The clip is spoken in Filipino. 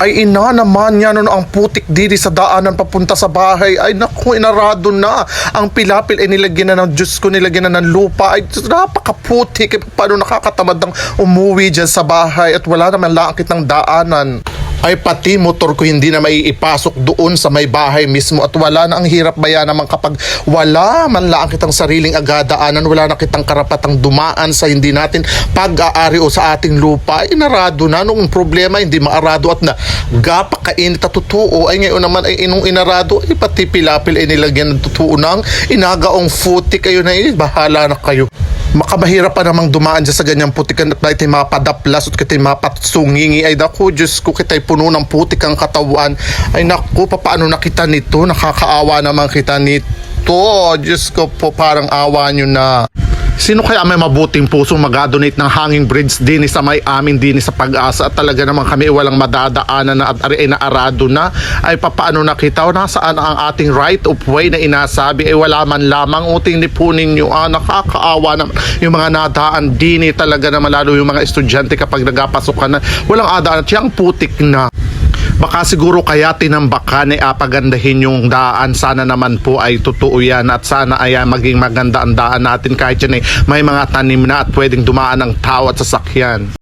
Ay ina naman yan ano, ang putik diri sa daanan papunta sa bahay. Ay naku, inarado na. Ang pilapil ay nilagyan na ng Diyos ko, nilagyan na ng lupa. Ay napakaputik. Paano nakakatamad ng umuwi dyan sa bahay at wala naman langkit ng daanan. Ay pati motor ko hindi na maiipasok doon sa may bahay mismo at wala na ang hirap baya naman kapag wala man lang kitang sariling agadaanan, wala na kitang karapatang dumaan sa hindi natin pag-aari o sa ating lupa. Inarado na nung problema hindi maarado at na gapakainit at totoo. Ay ngayon naman ay inong inarado ay pati pilapil ay nilagyan ng totoo ng inagaong futi kayo na eh, bahala na kayo makamahirap pa namang dumaan dyan sa ganyang putikan at kita'y mapadaplas at kita'y mapatsungingi ay naku Diyos ko kita'y puno ng putik ang katawan. Ay naku papaano na kita nito? Nakakaawa naman kita nito. Diyos ko po parang awa nyo na Sino kaya may mabuting puso mag-donate ng hanging bridge din sa may amin din sa pag-asa? At talaga naman kami walang madadaanan na at ay naarado na. Ay papaano nakita? O nasaan ang ating right of way na inasabi? Ay wala man lamang. Uting nipunin nyo ah, nakakaawa naman. Yung mga nadaan din eh, talaga naman lalo yung mga estudyante kapag nagapasok ka na walang adaan at yung putik na Baka siguro kaya tinambakan ay apagandahin yung daan. Sana naman po ay totoo yan at sana ay maging maganda ang daan natin kahit yan ay may mga tanim na at pwedeng dumaan ng tao at sasakyan.